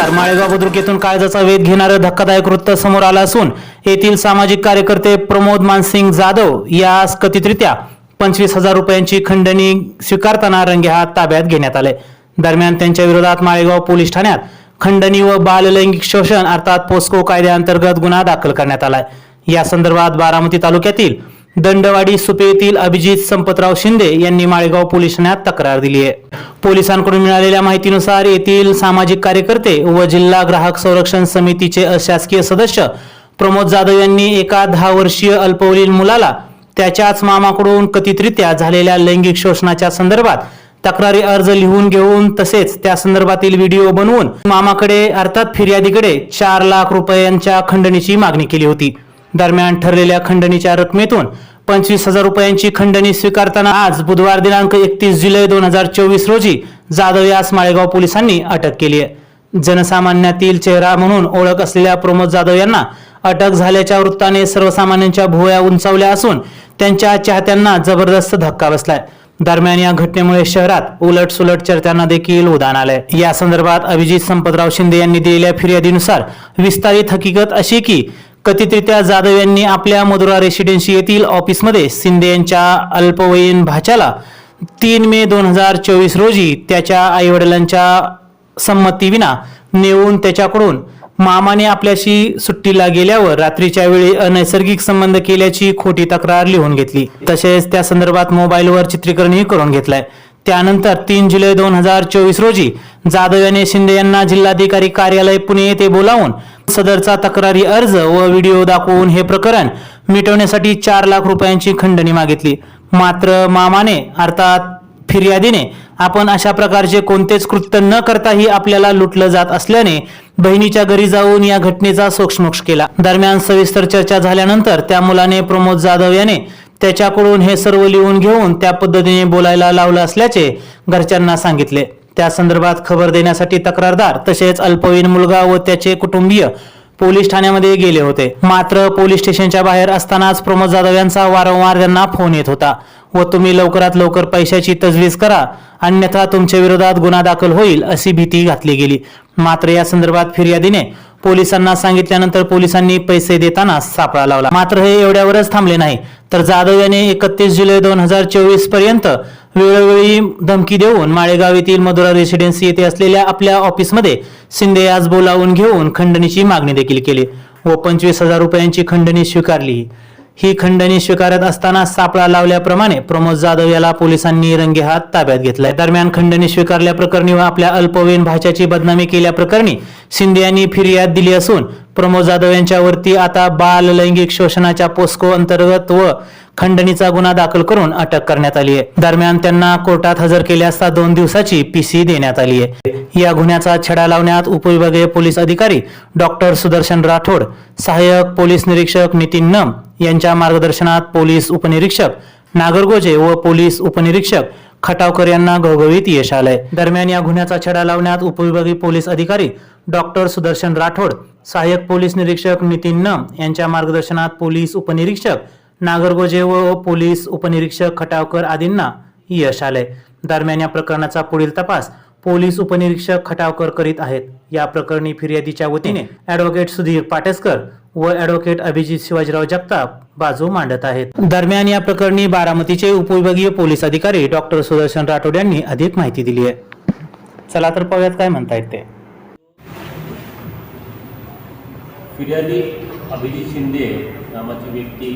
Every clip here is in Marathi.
नमस्कार. माळेगाव बुद्रुक येथून कायद्याचा वेध घेणारं धक्कादायक वृत्त समोर आलं असून येथील सामाजिक कार्यकर्ते प्रमोद मानसिंग जाधव यास कथितरित्या पंचवीस हजार रुपयांची खंडणी स्वीकारताना रंगेहात ताब्यात घेण्यात आले. दरम्यान त्यांच्या विरोधात माळेगाव पोलीस ठाण्यात खंडणी व बाललैंगिक शोषण अर्थात पोस्को कायद्याअंतर्गत गुन्हा दाखल करण्यात आलाय. या संदर्भात बारामती तालुक्यातील दंडवाडी सुपे येथील अभिजित संपतराव शिंदे यांनी माळेगाव पोलीस ठाण्यात तक्रार दिली आहे. पोलिसांकडून मिळालेल्या माहितीनुसार येथील सामाजिक कार्यकर्ते व जिल्हा ग्राहक संरक्षण समितीचे अशासकीय सदस्य प्रमोद जाधव यांनी एका दहा वर्षीय अल्पवयीन मुलाला त्याच्याच मामाकडून कथितरित्या झालेल्या लैंगिक शोषणाच्या संदर्भात तक्रारी अर्ज लिहून घेऊन तसेच त्या संदर्भातील व्हिडिओ बनवून मामाकडे अर्थात फिर्यादीकडे चार लाख रुपयांच्या खंडणीची मागणी केली होती. दरम्यान ठरलेल्या खंडणीच्या रकमेतून पंचवीस हजार रुपयांची खंडणी स्वीकारताना आज बुधवार दिनांक एकतीस जुलै दोन हजार चोवीस रोजी जाधव यास माळेगाव पोलिसांनी अटक केली आहे. जनसामान्यातील चेहरा म्हणून ओळख असलेल्या प्रमोद जाधव यांना अटक झाल्याच्या वृत्ताने सर्वसामान्यांच्या भुवया उंचावल्या असून त्यांच्या चाहत्यांना जबरदस्त धक्का बसलाय. दरम्यान या घटनेमुळे शहरात उलट सुलट चर्चांना देखील उदाहरण आलंय. या संदर्भात अभिजित संपतराव शिंदे यांनी दिलेल्या फिर्यादीनुसार विस्तारित हकीकत अशी की कथितरित्या जाधव यांनी आपल्या मधुरा रेसिडेन्सी येथील ऑफिसमध्ये शिंदे यांच्या अल्पवयीन भाच्याला तीन मे दोन हजार चोवीस रोजी त्याच्या आईवडिलांच्या संमतीविना नेऊन त्याच्याकडून मामाने आपल्याशी सुट्टीला गेल्यावर रात्रीच्या वेळी अनैसर्गिक संबंध केल्याची खोटी तक्रार लिहून घेतली. तसेच त्या संदर्भात मोबाईलवर चित्रीकरणही करून घेतलंय. त्यानंतर तीन जुलै दोन हजार चोवीस रोजी जाधव याने शिंदे यांना जिल्हाधिकारी कार्यालय पुणे येथे बोलावून सदरचा तक्रारी अर्ज व व्हिडिओ दाखवून हे प्रकरण मिटवण्यासाठी चार लाख रुपयांची खंडणी मागितली. मात्र मामाने अर्थात फिर्यादीने आपण अशा प्रकारचे कोणतेच कृत्य न करताही आपल्याला लुटलं जात असल्याने बहिणीच्या घरी जाऊन या घटनेचा सोक्षमोक्ष केला. दरम्यान सविस्तर चर्चा झाल्यानंतर त्या मुलाने प्रमोद जाधव याने त्याच्याकडून हे सर्व लिहून घेऊन त्या पद्धतीने बोलायला लावलं असल्याचे घरच्यांना सांगितले. त्या संदर्भात खबर देण्यासाठी तक्रारदार तसेच अल्पवयीन मुलगा व त्याचे कुटुंबीय पोलीस ठाण्यामध्ये गेले होते. मात्र पोलीस स्टेशनच्या बाहेर असतानाच प्रमोद जाधव यांचा वारंवार त्यांना फोन येत होता व तुम्ही लवकरात लवकर पैशाची तजवीज करा अन्यथा तुमच्या विरोधात गुन्हा दाखल होईल अशी भीती घातली गेली. मात्र या संदर्भात फिर्यादीने पोलिसांना सांगितल्यानंतर पोलिसांनी पैसे देताना सापळा लावला. मात्र हे एवढ्यावरच थांबले नाही. तर जाधव याने एकतीस जुलै दोन हजार चोवीसपर्यंत वेळोवेळी धमकी देऊन माळेगाव येथील मधुरा रेसिडेन्सी येथे असलेल्या आपल्या ऑफिसमध्ये शिंदे आज बोलावून घेऊन खंडणीची मागणी देखील केली व पंचवीस हजार रुपयांची खंडणी स्वीकारली. ही खंडणी स्वीकारत असताना सापळा लावल्याप्रमाणे प्रमोद जाधव याला पोलिसांनी रंगेहात ताब्यात घेतलाय. दरम्यान खंडणी स्वीकारल्या प्रकरणी व आपल्या अल्पवयीन भाच्याची बदनामी केल्या प्रकरणी शिंदे यांनी फिर्याद दिली असून प्रमोद जाधव यांच्यावरती आता बाल लैंगिक शोषणाच्या पोस्को अंतर्गत व खंडणीचा गुन्हा दाखल करून अटक करण्यात आली आहे. दरम्यान त्यांना कोर्टात हजर केले असता दोन दिवसाची पीसी देण्यात आली आहे. या गुन्ह्याचा छडा लावण्यात उपविभागीय पोलीस अधिकारी डॉक्टर सुदर्शन राठोड सहाय्यक पोलीस निरीक्षक नितीन नम यांच्या मार्गदर्शनात पोलीस उपनिरीक्षक नागरगोजे व पोलीस उपनिरीक्षक खटावकर यांना घवघवीत यश आलंय. दरम्यान या गुन्ह्याचा छडा लावण्यात उपविभागीय पोलीस अधिकारी डॉक्टर सुदर्शन राठोड सहाय्यक पोलीस निरीक्षक नितीन न यांच्या मार्गदर्शनात पोलीस उपनिरीक्षक नागरगोजे व पोलीस उपनिरीक्षक खटावकर आदींना यश आलंय. दरम्यान या प्रकरणाचा पुढील तपास पोलीस उपनिरीक्षक खटावकर करीत आहेत. या प्रकरणी फिर्यादीच्या वतीने ऍडव्होकेट सुधीर पाटेसकर व ऍडव्होकेट अभिजित शिवाजीराव जगताप बाजू मांडत आहेत. दरम्यान या प्रकरणी बारामतीचे उपविभागीय पोलीस अधिकारी डॉक्टर सुदर्शन राठोड यांनी अधिक माहिती दिली आहे. चला तर पाहूयात काय म्हणतायत ते. फिर्यादी अभिजित शिंदे नावाची व्यक्ती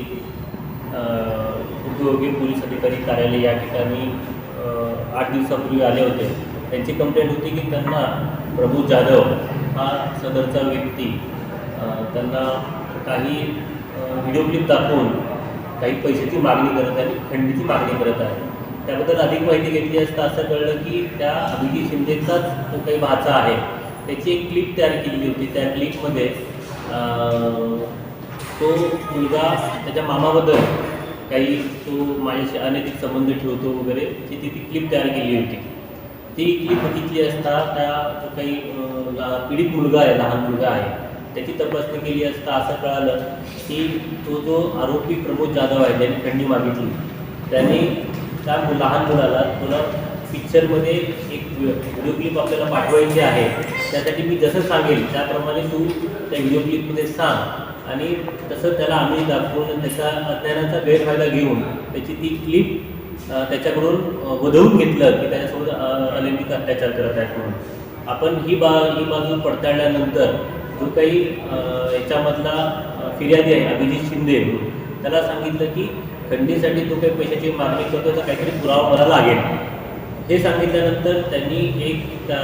उपयोगी पोलीस अधिकारी कार्यालय या ठिकाणी आठ दिवसापूर्वी आले होते. त्यांची कंप्लेंट होती की त्यांना प्रभू जाधव हा सदरचा व्यक्ती त्यांना काही व्हिडिओ क्लिप दाखवून काही पैशाची मागणी करत आहे आणि खंडीची मागणी करत आहे. त्याबद्दल अधिक माहिती घेतली असता असं कळलं की त्या अभिजित शिंदेचाच जो काही भाचा आहे. त्याची एक क्लिप तयार केलेली होती. त्या क्लिपमध्ये तो मुलगा त्याच्या मामाबद्दल काही तो माझ्याशी अनैतिक संबंध ठेवतो वगैरे ती ती ती क्लिप तयार केली होती. ती क्लिप बघितली असता त्या जो काही पीडित मुलगा आहे लहान मुलगा आहे त्याची तपासणी केली असता असं कळालं की तो जो आरोपी प्रमोद जाधव आहे ज्याने खंडी मागितली. त्यांनी त्या लहान मुलाला तुला पिक्चरमध्ये एक व्हिडिओ क्लिप आपल्याला पाठवायची आहे. त्यासाठी मी जसं सांगेल त्याप्रमाणे तू त्या व्हिडिओ क्लिपमध्ये सांग. आणि तसं त्याला आम्ही दाखवून त्याचा अज्ञानाचा गैरफायदा घेऊन त्याची ती क्लिप त्याच्याकडून वधवून घेतलं की त्याच्यासोबत अ, अलैंगिक अत्याचार करत आहेत म्हणून. आपण ही बा ही बाजू पडताळल्यानंतर जो काही याच्यामधला फिर्यादी आहे अभिजित शिंदे त्याला सांगितलं की खंडीसाठी तो काही पैशाची मागणी करतो तर काहीतरी पुरावा मला लागेल. हे सांगितल्यानंतर त्यांनी एक त्या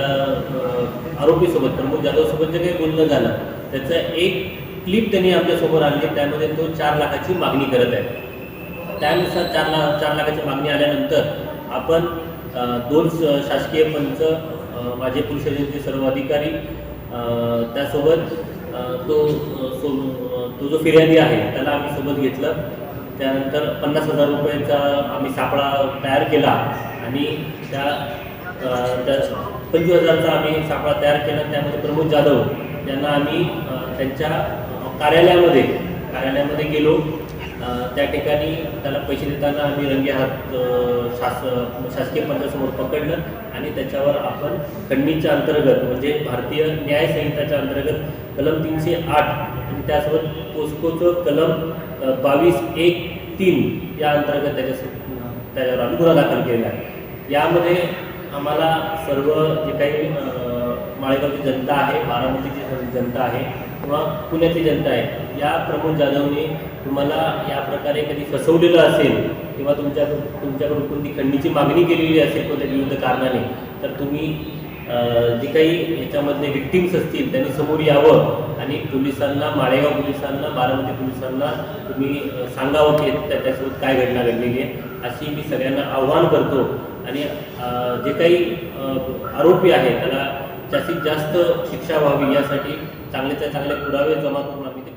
आरोपीसोबत प्रमोद जाधवसोबत जे काही बोलणं झालं त्याचं एक क्लिप त्यांनी आमच्यासमोर आणली त्यामध्ये तो चार लाखाची मागणी करत आहे. त्यानुसार चार लाख चार लाखाची मागणी आल्यानंतर आपण दोन शासकीय पंच माझे पोलीस स्टेशनचे सर्व अधिकारी त्यासोबत तो सो तो जो फिर्यादी आहे त्याला आम्ही सोबत घेतलं. त्यानंतर पन्नास हजार रुपयाचा आम्ही सापळा तयार केला आणि त्या त्या पंचवीस हजारचा आम्ही सापळा तयार केला. त्यामध्ये प्रमोद जाधव यांना आम्ही त्यांच्या कार्यालयामध्ये कार्यालयामध्ये गेलो. त्या ठिकाणी त्याला पैसे देताना आम्ही रंगे हात शास शासकीय पंचासमोर पकडलं आणि त्याच्यावर आपण खंडणीच्या अंतर्गत म्हणजे भारतीय न्याय संहिताच्या अंतर्गत कलम तीनशे आठ आणि त्यासोबत पोस्कोचं कलम बावीस एक तीन या अंतर्गत त्याच्या त्याच्यावर आम्ही गुन्हा दाखल केलेला आहे. यामध्ये आम्हाला सर्व जे काही माळेगावची जनता आहे बारामतीची जनता आहे किंवा पुण्यातली जनता आहे या प्रमोद जाधवने तुम्हाला या प्रकारे कधी फसवलेलं असेल किंवा तुमच्या तुमच्याकडून कोणती खंडीची मागणी केलेली असेल कोणत्या विविध कारणाने तर तुम्ही जे काही याच्यामधले विक्टिम्स असतील त्यांनी समोर यावं आणि पोलिसांना माळेगाव पोलिसांना बारामती पोलिसांना तुम्ही सांगावं की त्याच्यासोबत काय घटना घडलेली आहे अशी मी सगळ्यांना आव्हान करतो. आणि जे काही आरोपी आहे त्याला जास्तीत जास्त शिक्षा व्हावी यासाठी चांगले ते चांगले पुरावे जमा करून आम्ही ते